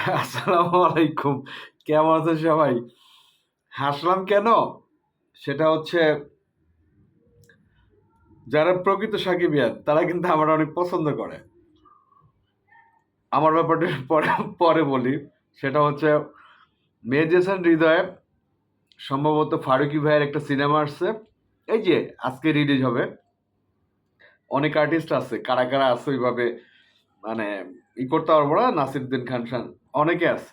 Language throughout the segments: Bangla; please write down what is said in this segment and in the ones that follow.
আসসালামু আলাইকুম। কেমন আছেন সবাই? হাসলাম কেন? সেটা হচ্ছে, যারা প্রকৃত সাকিবিয়ান, তারা কিন্তু আমার অনেক পছন্দ করে। আমার ব্যাপারটা পরে পরে বলি। সেটা হচ্ছে মেজেসান হৃদয়ে সম্ভবত ফারুকি ভাইয়ের একটা সিনেমা আসছে। এই যে, আজকে রিলিজ হবে। অনেক আর্টিস্ট আছে, কারা কারা আছে ওইভাবে মানে ই করতে পারব না নাসিরুদ্দিন খান খান অনেকে আছে।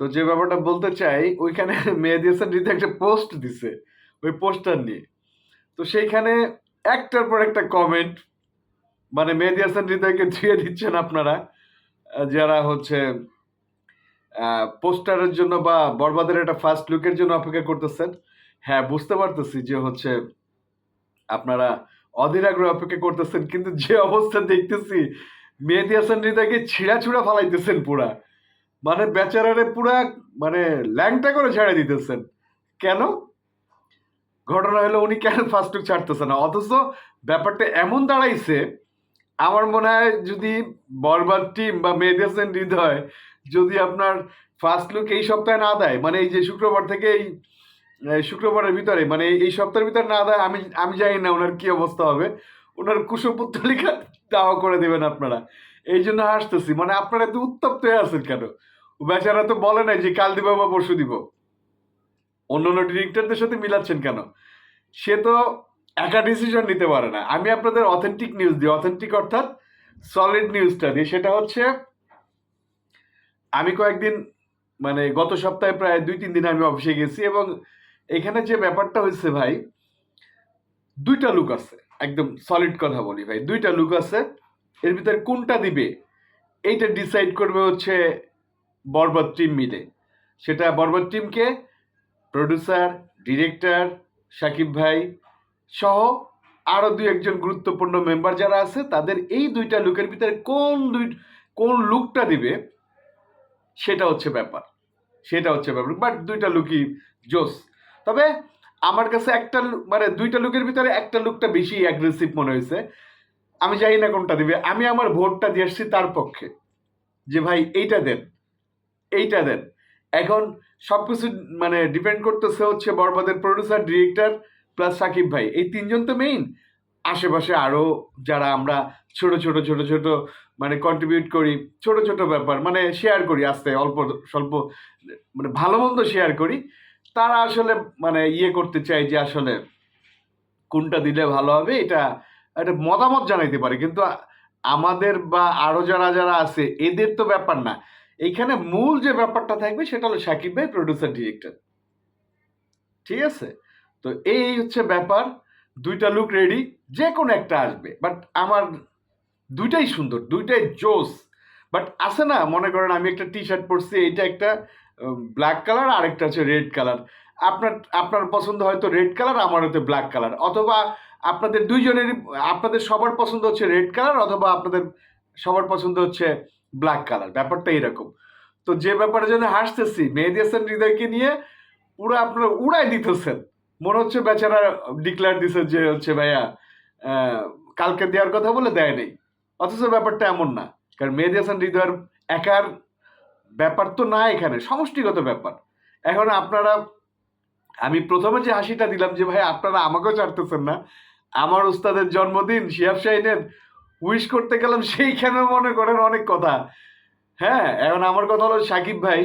তো যে ব্যাপারটা বলতে চাই, ওইখানে মেহেদি হাসান রীতি একটা পোস্ট দিছে, ওই পোস্টার নিয়ে। তো সেইখানে একটার পর একটা কমেন্ট মানে মেহেদি হাসান হৃদয়কে ধুয়ে দিচ্ছেন আপনারা যারা হচ্ছে পোস্টারের জন্য বা বরবাদের একটা ফার্স্ট লুকের জন্য অপেক্ষা করতেছেন। হ্যাঁ বুঝতে পারতেছি যে হচ্ছে আপনারা অধীর আগ্রহ অপেক্ষা করতেছেন, কিন্তু যে অবস্থা দেখতেছি, মেহেদি হাসান হৃদয়কে ছিঁড়া ছুড়া ফালাইতেছেন পুরা। মানে বেচারারে পুরা মানে ল্যাংটা করে ছেড়ে দিতেছেন। কেন? ঘটনা হলো উনি কেন ফার্স্ট লুক ছাড়তেছে না? অথচ ব্যাপারটা এমন দাঁড়াইছে, আমার মনে হয় যদি বরবাদ টিম বা মেহেদি হাসান হৃদয় যদি আপনার ফার্স্ট লুক এই সপ্তাহে না দেয় মানে এই যে শুক্রবার থেকে এই শুক্রবারের ভিতরে মানে এই সপ্তাহের ভিতরে না দেয়, আমি আমি জানি না ওনার কি অবস্থা হবে। ওনার কুশপুত্তলিকা দাওয়া করে দেবেন আপনারা। এই জন্য হাসতেছি মানে আপনারা তো উত্তপ্ত হয়ে আছেন কেন? বেচারা তো বলে নাই যে কাল দিব বা পরশু দিব। অন্য অন্য ডিরেক্টরদের সাথে মিলাচ্ছেন কেন? সে তো একা ডিসিশন নিতে পারে না। আমি আপনাদের অথেন্টিক নিউজ দিই অথেন্টিক অর্থাৎ সলিড নিউজটা দিই। সেটা হচ্ছে, আমি কয়েকদিন মানে গত সপ্তাহে প্রায় দুই তিন দিন আমি অফিসে গেছি এবং এখানে যে ব্যাপারটা হয়েছে ভাই, দুইটা লুক আছে, একদম সলিড কথা বলি ভাই, দুইটা লুক আছে, এর ভিতরে কোনটা দিবে, এইটা ডিসাইড করবে হচ্ছে বরবাদ টিম মিলে। সেটা বরবাদ টিমকে প্রডিউসার ডিরেক্টর সাকিব ভাই সহ আরও দুই একজন গুরুত্বপূর্ণ মেম্বার যারা আছে, তাদের এই দুইটা লুকের ভিতরে কোন দুই, কোন লুকটা দিবে, সেটা হচ্ছে ব্যাপার। সেটা হচ্ছে ব্যাপার। বাট দুইটা লুকই জোস। তবে আমার কাছে একটা মানে দুইটা লুকের ভিতরে একটা লুকটা বেশি অ্যাগ্রেসিভ মনে হয়েছে। আমি জানি না কোনটা দিবে। আমি আমার ভোটটা দিয়ে আসছি তার পক্ষে। যে ভাই, এইটা দেন। এইটা দেন। এখন সব কিছু মানে ডিপেন্ড করতেছে হচ্ছে বরবাদের প্রডিউসার ডিরেক্টর প্লাস সাকিব ভাই। এই তিনজন তো মেইন আশেপাশে আরও যারা আমরা ছোট ছোট ছোট ছোট মানে কন্ট্রিবিউট করি, ছোট ছোট ব্যাপার মানে শেয়ার করি আস্তে, অল্প, স্বল্প মানে ভালো মন্দ শেয়ার করি। তারা আসলে মানে ইয়ে করতে চায় যে আসলে কোনটা দিলে ভালো হবে, এটা একটা মতামত জানাইতে পারে। কিন্তু আমাদের বা আরও যারা যারা আছে, এদের তো ব্যাপার না। এখানে মূল যে ব্যাপারটা থাকবে সেটা হলো সাকিব ভাই প্রডিউসার ডিরেক্টর ঠিক আছে? তো এই হচ্ছে ব্যাপার। দুইটা লুক রেডি যে কোনো একটা আসবে। বাট আমার দুইটাই সুন্দর, দুইটাই জোস। বাট আছে না, মনে করেন আমি একটা টি শার্ট পরছি, এইটা একটা ব্ল্যাক কালার আরেকটা হচ্ছে রেড কালার আপনার আপনার পছন্দ হয়তো রেড কালার আমার হয়তো ব্ল্যাক কালার অথবা আপনাদের দুইজনেরই আপনাদের সবার পছন্দ হচ্ছে রেড কালার অথবা আপনাদের সবার পছন্দ হচ্ছে ব্ল্যাক কালার ব্যাপারটা এরকম। তো যে ব্যাপারে জন্য হাসতেছি, মেহেদি হাসান হৃদয়কে নিয়ে পুরো আপনারা উড়াই দিতেছেন। মনে হচ্ছে বেচারা ডিক্লেয়ার দিছে যে হচ্ছে ভাইয়া কালকে দেওয়ার কথা বলে দেয় নেই। অথচ ব্যাপারটা এমন না। কারণ মেহেদি হাসান হৃদয়ের একার ব্যাপার তো না এখানে, সমষ্টিগত ব্যাপার। এখন আপনারা, আমি প্রথমে যে হাসিটা দিলাম যে, ভাই, আপনারা আমাকেও ছাড়তেছেন না। আমার উস্তাদের জন্মদিন শিহাব শাহিনের উইশ করতে গেলাম, সেইখানে মনে করেন অনেক কথা। হ্যাঁ এখন আমার কথা হলো সাকিব ভাই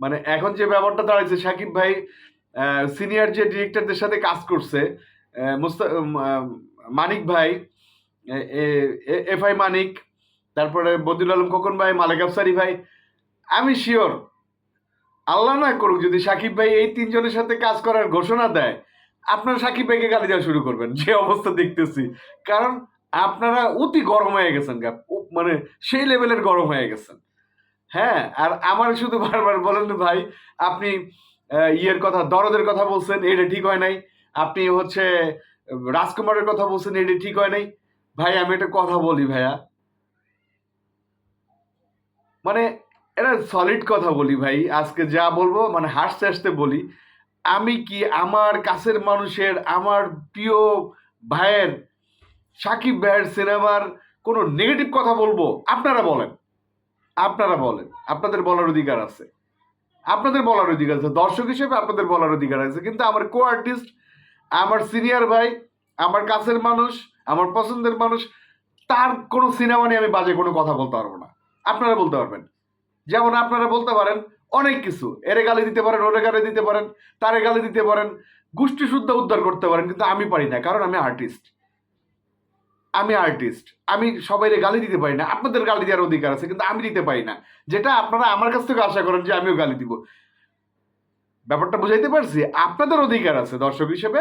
মানে এখন যে ব্যাপারটা দাঁড়াইছে, সাকিব ভাই সিনিয়র যে ডিরেক্টরদের সাথে কাজ করছে মানিক ভাই এফ আই মানিক, তারপরে বদিউল আলম খোকন ভাই, মালেক আফসারি ভাই আমি শিওর। আল্লাহ না করুক, যদি সাকিব ভাই এই তিনজনের সাথে কাজ করার ঘোষণা দেয়, আপনারা সাকিব ভাইকে গালি দেওয়া শুরু করবেন, যে অবস্থা দেখতেছি। কারণ আপনারা অতি গরম হয়ে গেছেন মানে সেই লেভেলের গরম হয়ে গেছেন। হ্যাঁ আর আমার শুধু বারবার বলেন ভাই, আপনি ইয়ের কথা, দরদের কথা বলছেন, এটা ঠিক হয় নাই। আপনি হচ্ছে, রাজকুমারের কথা বলছেন, এটা ঠিক হয় নাই। ভাই, আমি একটা কথা বলি ভাইয়া। মানে এটা সলিড কথা বলি ভাই। আজকে যা বলব মানে হাসতে হাসতে বলি। আমি কি আমার কাছের মানুষের, আমার প্রিয় ভাইয়ের, সাকিব ভাইয়ের সিনেমার কোনো নেগেটিভ কথা বলব? আপনারা বলেন। আপনারা বলেন। আপনাদের বলার অধিকার আছে। আপনাদের বলার অধিকার আছে। দর্শক হিসেবে আপনাদের বলার অধিকার আছে। কিন্তু আমার কো আর্টিস্ট আমার সিনিয়র ভাই, আমার কাছের মানুষ, আমার পছন্দের মানুষ, তার কোনো সিনেমা নিয়ে আমি বাজে কোনো কথা বলতে পারব না। আপনারা বলতে পারবেন। যেমন আপনারা বলতে পারেন, অনেক কিছু। এরে গালি দিতে পারেন, ওরে গালি দিতে পারেন, তারে গালি দিতে পারেন গোষ্ঠী শুদ্ধ উদ্ধার করতে পারেন, কিন্তু আমি পারি না, কারণ আমি আর্টিস্ট আমি আর্টিস্ট আমি সবাইরে গালি দিতে পারি না। আপনাদের গালি দেওয়ার অধিকার আছে, কিন্তু আমি দিতে পারি না। যেটা আপনারা আমার কাছ থেকে আশা করেন যে আমিও গালি দিব। ব্যাপারটা বুঝাইতে পারছি? আপনাদের অধিকার আছে, দর্শক হিসেবে।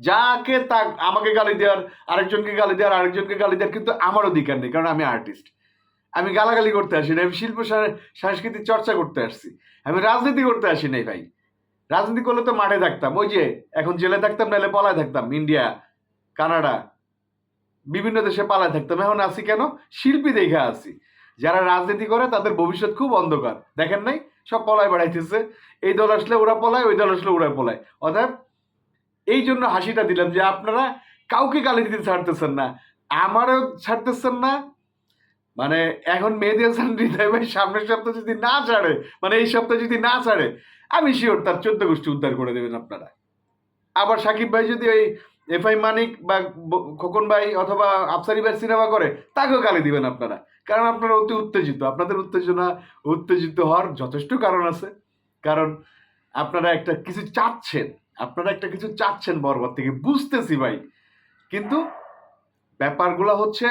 যাকে তা আমাকে গালি দেওয়ার, আরেকজনকে গালি দেওয়ার, আরেকজনকে গালি দেওয়ার, কিন্তু আমার অধিকার নেই, কারণ আমি আর্টিস্ট আমি গালাগালি করতে আসি না, আমি শিল্প সাংস্কৃতিক চর্চা করতে আসছি। আমি রাজনীতি করতে আসি নাই ভাই। রাজনীতি করলে তো মাঠে থাকতাম। ওই যে, এখন জেলে থাকতাম, নাহলে পলায় থাকতাম। ইন্ডিয়া, কানাডা, বিভিন্ন দেশে পালায় থাকতাম। এখন আসি কেন? শিল্পী দেখে আসি যারা রাজনীতি করে, তাদের ভবিষ্যৎ খুব অন্ধকার। দেখেন নাই? সব পলায় বেড়াইতেছে। এই দল আসলে ওরা পলায়, ওই দল আসলে ওরা পলায়। অর্থাৎ এই জন্য হাসিটা দিলাম যে আপনারা কাউকে গালি দিতে ছাড়তেছেন না। আমারও ছাড়তেছেন না। মানে এখন মেহেদি হাসান হৃদয় ভাই, সামনের সপ্তাহ যদি না ছাড়ে মানে এই সপ্তাহে যদি না ছাড়ে, আমি শিওর তার চোদ্দ গোষ্ঠী উদ্ধার করে দেবেন আপনারা। আবার সাকিব ভাই যদি ওই এফআই মানিক বা খোকন ভাই অথবা আফসারি ভাই সিনেমা করে, তাকেও গালি দিবেন আপনারা। কারণ আপনারা অতি উত্তেজিত। আপনাদের উত্তেজনা উত্তেজিত হওয়ার যথেষ্ট কারণ আছে। কারণ আপনারা একটা কিছু চাচ্ছেন, আপনারা একটা কিছু চাচ্ছেন বরবার থেকে, বুঝতেছি ভাই। কিন্তু ব্যাপারগুলো হচ্ছে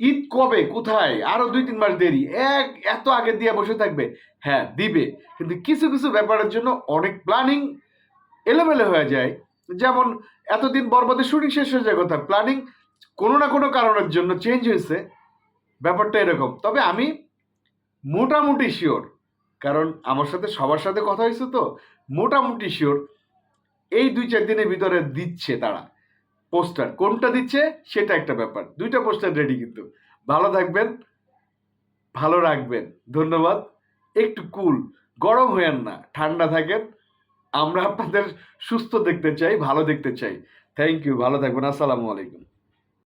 ঈদ কবে? কোথায়? আরও দুই, তিন মাস দেরি। এক, এত আগে দিয়ে বসে থাকবে। হ্যাঁ দিবে। কিন্তু কিছু কিছু ব্যাপারের জন্য অনেক প্ল্যানিং এলোমেলো হয়ে যায়। যেমন এতদিন বরবাদের শুটিং শেষ হয়ে যায় কথা প্ল্যানিং কোনো না কোনো কারণের জন্য চেঞ্জ হয়েছে। ব্যাপারটা এরকম। তবে আমি মোটামুটি শিওর কারণ আমার সাথে সবার সাথে কথা হয়েছে তো, মোটামুটি শিওর এই দুই, চার দিনের ভিতরে দিচ্ছে তারা। পোস্টার। কোনটা দিচ্ছে সেটা একটা ব্যাপার। দুইটা পোস্টার রেডি কিন্তু। ভালো থাকবেন, ভালো রাখবেন। ধন্যবাদ। একটু কুল গরম হয়েন না, ঠান্ডা থাকেন। আমরা আপনাদের সুস্থ দেখতে চাই, ভালো দেখতে চাই। থ্যাংক ইউ ভালো থাকবেন। আসসালামু আলাইকুম।